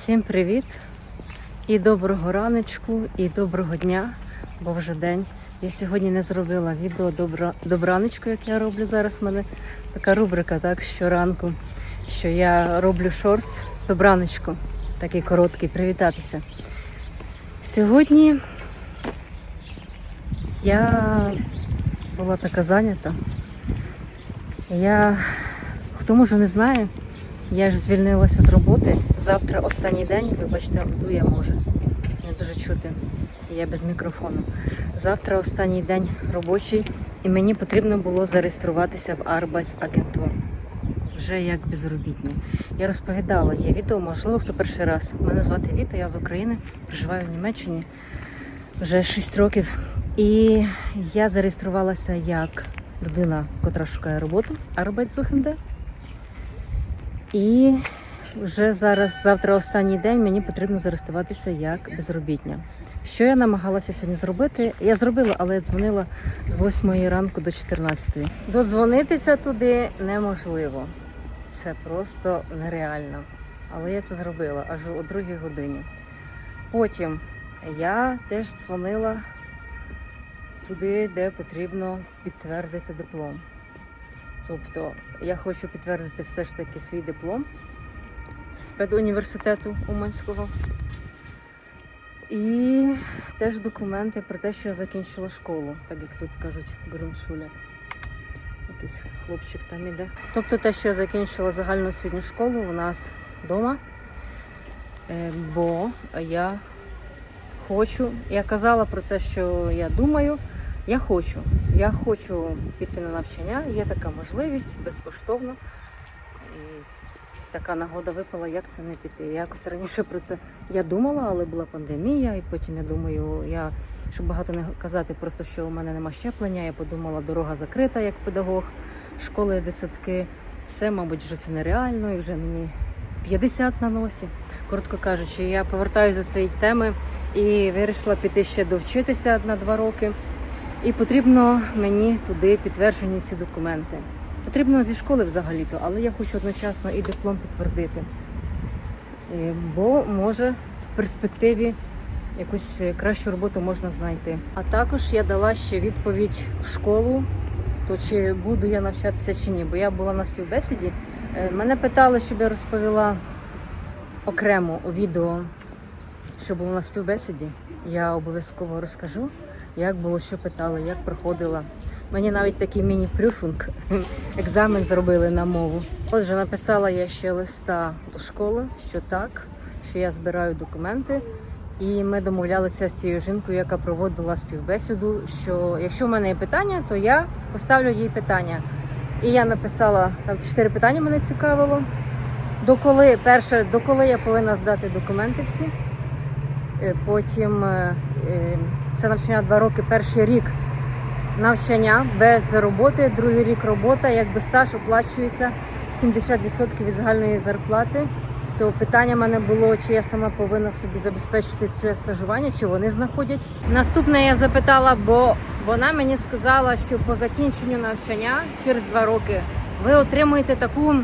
Всім привіт! І доброго раночку, і доброго дня, бо вже день. Я сьогодні не зробила відео добра, добраночку, як я роблю зараз. У мене така рубрика, так, щоранку, що я роблю шортс добраночку, такий короткий, привітатися. Сьогодні я була така зайнята. Я, хто може не знає, я ж звільнилася з роботи. Завтра останній день, вибачте, дує може. Не дуже чути. Я без мікрофону. Завтра останній день робочий, і мені потрібно було зареєструватися в Арбатс-агентур. Вже як безробітні. Я розповідала, є відео, можливо, хто перший раз. Мене звати Віта, я з України, проживаю в Німеччині вже 6 років. І я зареєструвалася як людина, котра шукає роботу, Arbeitssuchende. І вже зараз, завтра останній день, мені потрібно зареєструватися як безробітня. Що я намагалася сьогодні зробити? Я зробила, але я дзвонила з 8 ранку до 14. Додзвонитися туди неможливо. Це просто нереально. Але я це зробила аж о 2 годині. Потім я теж дзвонила туди, де потрібно підтвердити диплом. Тобто я хочу підтвердити все ж таки свій диплом з педуніверситету Уманського. І теж документи про те, що я закінчила школу, так як тут кажуть, Груншуля. Якийсь хлопчик там іде. Тобто те, що я закінчила загальну освітню школу у нас вдома. Е, Бо я хочу, я казала про це, що я думаю. Я хочу. Я хочу піти на навчання. Є така можливість безкоштовно. І така нагода випала, як це не піти. Я якось раніше про це я думала, але була пандемія, і потім я думаю, я щоб багато не казати, просто що у мене нема щеплення. Я подумала, дорога закрита як педагог, школи і дитсадки. Все, мабуть, вже це нереально, і вже мені 50 на носі. Коротко кажучи, я повертаюся до цієї теми і вирішила піти ще довчитися на два роки. І потрібно мені туди підтверджені ці документи. Потрібно зі школи взагалі-то, але я хочу одночасно і диплом підтвердити. Е, Бо може в перспективі якусь кращу роботу можна знайти. А також я дала ще відповідь в школу, то чи буду я навчатися чи ні. Бо я була на співбесіді. Е, Мене питали, щоб я розповіла окремо у відео, що було на співбесіді. Я обов'язково розкажу, як було, що питали, як проходила. Мені навіть такий міні-прюфунг, екзамен зробили на мову. Отже, написала я ще листа до школи, що так, що я збираю документи. І ми домовлялися з цією жінкою, яка проводила співбесіду, що якщо в мене є питання, то я поставлю їй питання. І я написала там чотири питання мене цікавило. До коли, перше, до коли я повинна здати документи всі. Е, Потім е, е, це навчання два роки, перший рік навчання без роботи, другий рік робота, якби стаж оплачується 70% від загальної зарплати. То питання в мене було, чи я сама повинна собі забезпечити це стажування, чи вони знаходять. Наступне я запитала, бо вона мені сказала, що по закінченню навчання через два роки ви отримуєте таку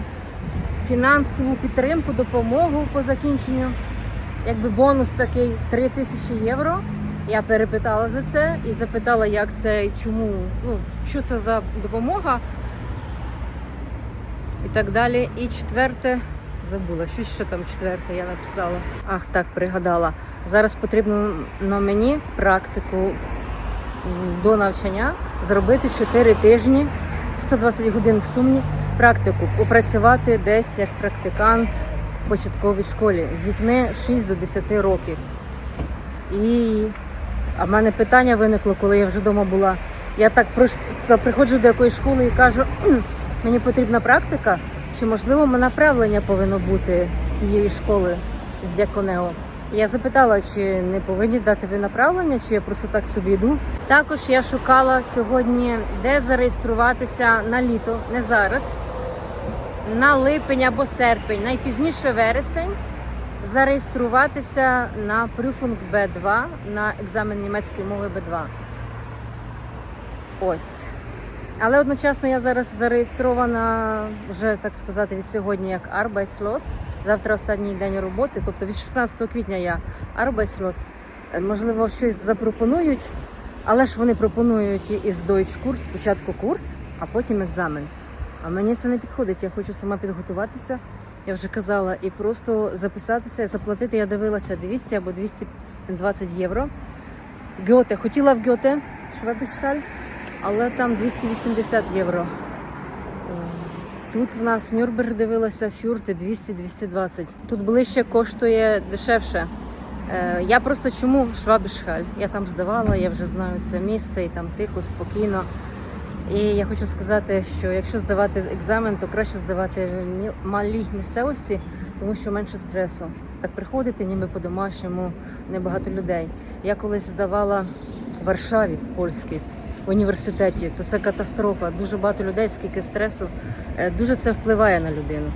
фінансову підтримку, допомогу по закінченню, якби бонус такий 3 тисячі євро. Я перепитала за це і запитала, як це і чому, ну що це за допомога і так далі. І четверте, забула, що ще там четверте я написала. Ах, так, пригадала. Зараз потрібно на мені практику до навчання зробити 4 тижні, 120 годин в сумні, практику, попрацювати десь як практикант початковій школі з дітьми 6 до 10 років. І а в мене питання виникло, коли я вже вдома була. Я так приходжу до якоїсь школи і кажу, мені потрібна практика, чи можливо направлення повинно бути з цієї школи з Дяконео. Я запитала, чи не повинні дати ви направлення, чи я просто так собі йду. Також я шукала сьогодні, де зареєструватися на літо, не зараз, на липень або серпень, найпізніше вересень зареєструватися на Prüfung B2, на екзамен німецької мови B2. Ось. Але одночасно я зараз зареєстрована вже, так сказати, від сьогодні як Arbeitslos. Завтра останній день роботи, тобто від 16 квітня я Arbeitslos. Е, Можливо, щось запропонують, але ж вони пропонують із Deutsch курс, спочатку курс, а потім екзамен. А мені це не підходить. Я хочу сама підготуватися. Я вже казала, і просто записатися, заплатити. Я дивилася 200 або 220 євро. Гьоте. Хотіла в Гьоте, Швабішхаль, але там 280 євро. Тут в нас Нюрнберг дивилася фюрти 200-220. Тут ближче коштує дешевше. Е, Я просто чому Швабішхаль? Я там здавала, я вже знаю це місце і там тихо, спокійно. І я хочу сказати, що якщо здавати екзамен, то краще здавати в малій місцевості, тому що менше стресу. Так приходити, ніби по-домашньому, небагато людей. Я колись здавала в Варшаві, польській, в університеті, то це катастрофа. Дуже багато людей, скільки стресу, Е, дуже це впливає на людину.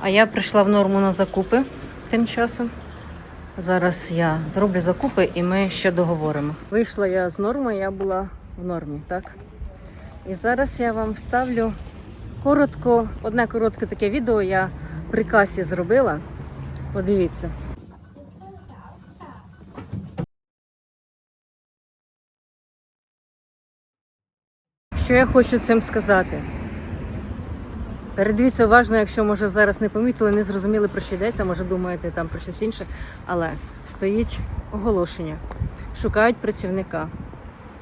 А я прийшла в норму на закупи тим часом. Зараз я зроблю закупи і ми ще договоримо. Вийшла я з норми, я була в нормі, так? І зараз я вам вставлю коротко, одне коротке таке відео я при касі зробила. Подивіться. Що я хочу цим сказати? Передивіться уважно, якщо може зараз не помітили, не зрозуміли про що йдеться, може думаєте там про щось інше. Але стоїть оголошення. Шукають працівника.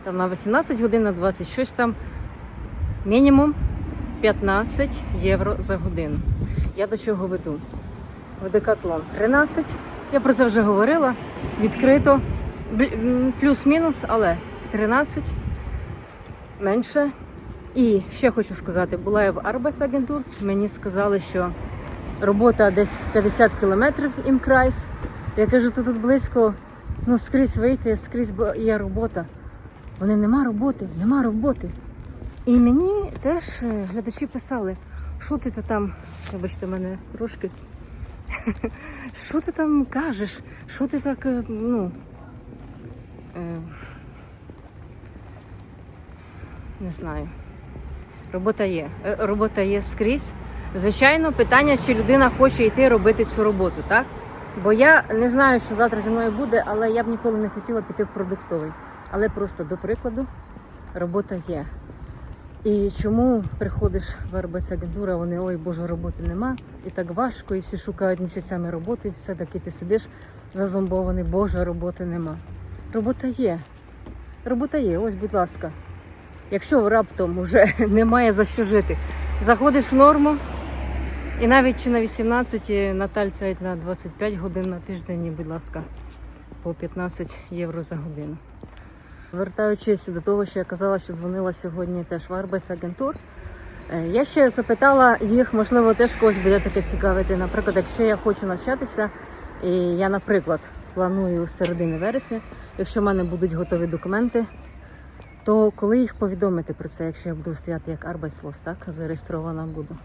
Там на 18 годин, на 20, щось там мінімум 15 євро за годину. Я до чого веду? В Декатлон 13. Я про це вже говорила. Відкрито. Плюс-мінус, але 13 менше. І ще хочу сказати, була я в Арбайсагентур. Мені сказали, що робота десь в 50 кілометрів імкрайс. Я кажу, то тут близько, ну скрізь вийти, скрізь є робота. Вони нема роботи, нема роботи. І мені теж е, глядачі писали, що ти там, вибачте мене трошки. Що ти там кажеш? Що ти так, е, ну. Е, не знаю. Робота є. Робота є скрізь. Звичайно, питання, чи людина хоче йти робити цю роботу, так? Бо я не знаю, що завтра зі мною буде, але я б ніколи не хотіла піти в продуктовий. Але просто до прикладу, робота є. І чому приходиш в Арбайсагентура, вони ой, боже, роботи нема, і так важко, і всі шукають місяцями роботу, і все таки ти сидиш зазомбований, боже, роботи нема. Робота є. Робота є, ось, будь ласка. Якщо раптом вже немає за що жити, заходиш в норму, і навіть чи на 18, на тальця на 25 годин на тиждень, будь ласка, по 15 євро за годину. Вертаючись до того, що я казала, що дзвонила сьогодні теж в Арбайсагентур, е, я ще запитала їх, можливо, теж когось буде таке цікавити. Наприклад, якщо я хочу навчатися, і я, наприклад, планую середини вересня, якщо в мене будуть готові документи, то коли їх повідомити про це, якщо я буду стояти як Арбайслос, так, зареєстрована буду.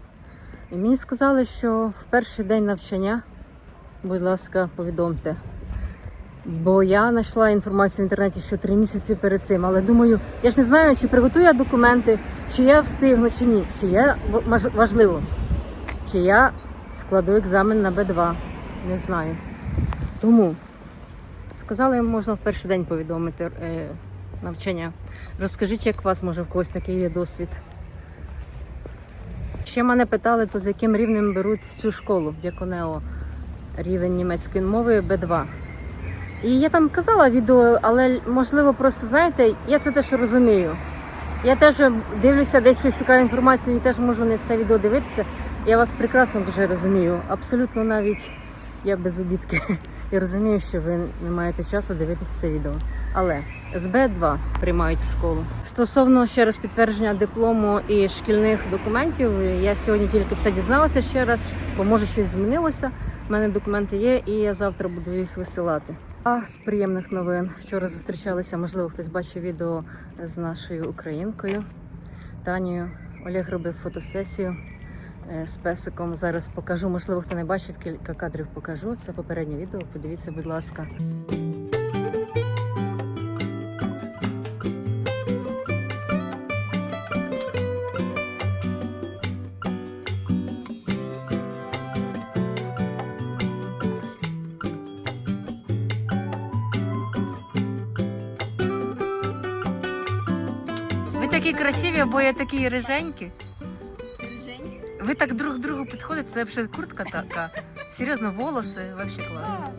І мені сказали, що в перший день навчання, будь ласка, повідомте. Бо я знайшла інформацію в інтернеті, що три місяці перед цим. Але думаю, я ж не знаю, чи приготую я документи, чи я встигну, чи ні. Чи я важливо, чи я складу екзамен на Б2. Не знаю. Тому сказали, можна в перший день повідомити е, навчання. Розкажіть, як у вас може в когось такий є досвід. Ще мене питали, то з яким рівнем беруть в цю школу, в Дяконео, рівень німецької мови Б2. І я там казала відео, але можливо, просто знаєте, я це теж розумію. Я теж дивлюся, десь шукаю інформацію і теж можу не все відео дивитися. Я вас прекрасно дуже розумію. Абсолютно навіть я без обідки. Я розумію, що ви не маєте часу дивитись все відео. Але з Б2 приймають в школу. Стосовно ще раз підтвердження диплому і шкільних документів, я сьогодні тільки все дізналася ще раз, бо може щось змінилося. У мене документи є, і я завтра буду їх висилати. А з приємних новин вчора зустрічалися, можливо, хтось бачив відео з нашою українкою Танією. Олег робив фотосесію е, з песиком. Зараз покажу. Можливо, хто не бачив, кілька кадрів покажу. Це попереднє відео. Подивіться, будь ласка. Такі красиві, обоє такі риженькі. Жень. Ви так друг к другу підходите, це взагалі куртка така. Серйозно, волоси, взагалі класно.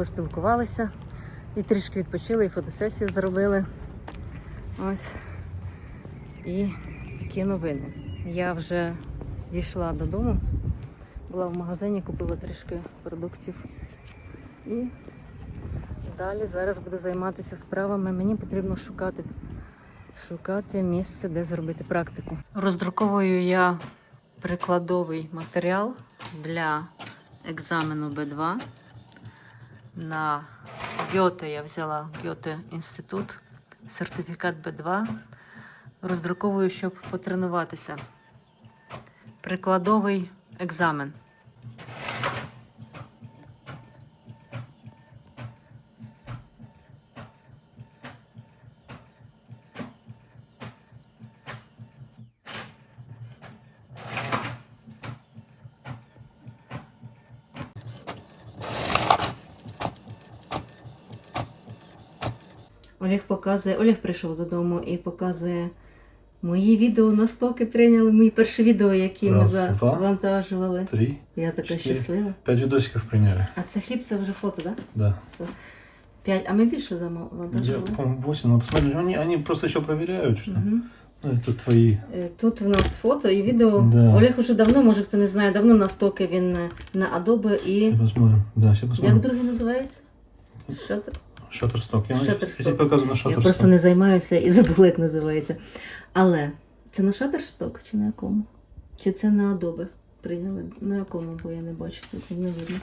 Поспілкувалися і трішки відпочили, і фотосесію зробили. Ось. І такі новини. Я вже дійшла додому, була в магазині, купила трішки продуктів. І далі зараз буду займатися справами. Мені потрібно шукати, шукати місце, де зробити практику. Роздруковую я прикладовий матеріал для екзамену Б2. На Гьоте я взяла Гьоте інститут, сертифікат Б2. Роздруковую, щоб потренуватися. Прикладовий екзамен. Олег показує, Олег прийшов додому і показує мої відео настільки прийняли. Мої перші відео, які ми Раз, два. завантажували. Три, Я така чотири. щаслива. пять видосиков приняли. А це хліб, це вже фото, так? Да. П'ять, а ми більше Я, по-моему, 8, но посмотри, они, они просто проверяют, что Мгм. ну, это. Е, Тут в нас фото і відео. Да. Олег уже давно, може хто не знає, давно на стоки він е, на Adobe і. Сейчас посмотрим. Да, сейчас Як другий називається? Шатер. Shutterstock. Я, Shutterstock. я тебе показываю на Я просто не займаюся і забула, як називається. Але це на Shutterstock чи на якому? Чи це на Adobe прийняли? На якому, бо я не бачу, тут не видно.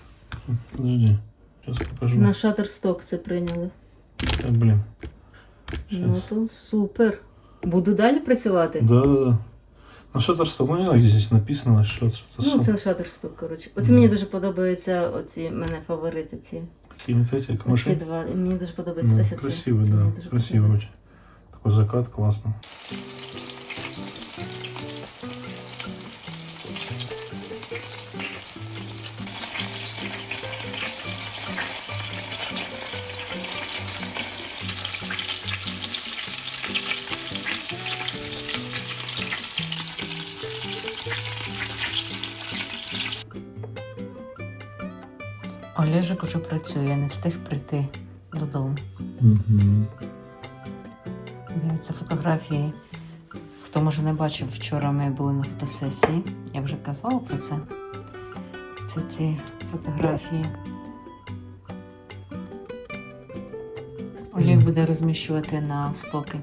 Подожди, сейчас покажу. На Shutterstock це прийняли. Так, блин. Ну Сейчас. то супер. Буду далі працювати. Да, да, да. На Shutterstock, ну не знаю, где здесь написано, что Ну, це Shutterstock, коротше. Оце мені дуже подобаються оці мене фаворити. Ці, Какие-нибудь эти оці камыши. два. І Мені дуже подобається Ну, ось ці. красивый, Це да, мені дуже красивый подобається. очень. Такой закат, классно. Олежик уже працює, не встиг прийти додому. Угу. Дивіться фотографії. Хто може не бачив, вчора ми були на фотосесії. Я вже казала про це. Це ці фотографії. Олег буде розміщувати на стоки.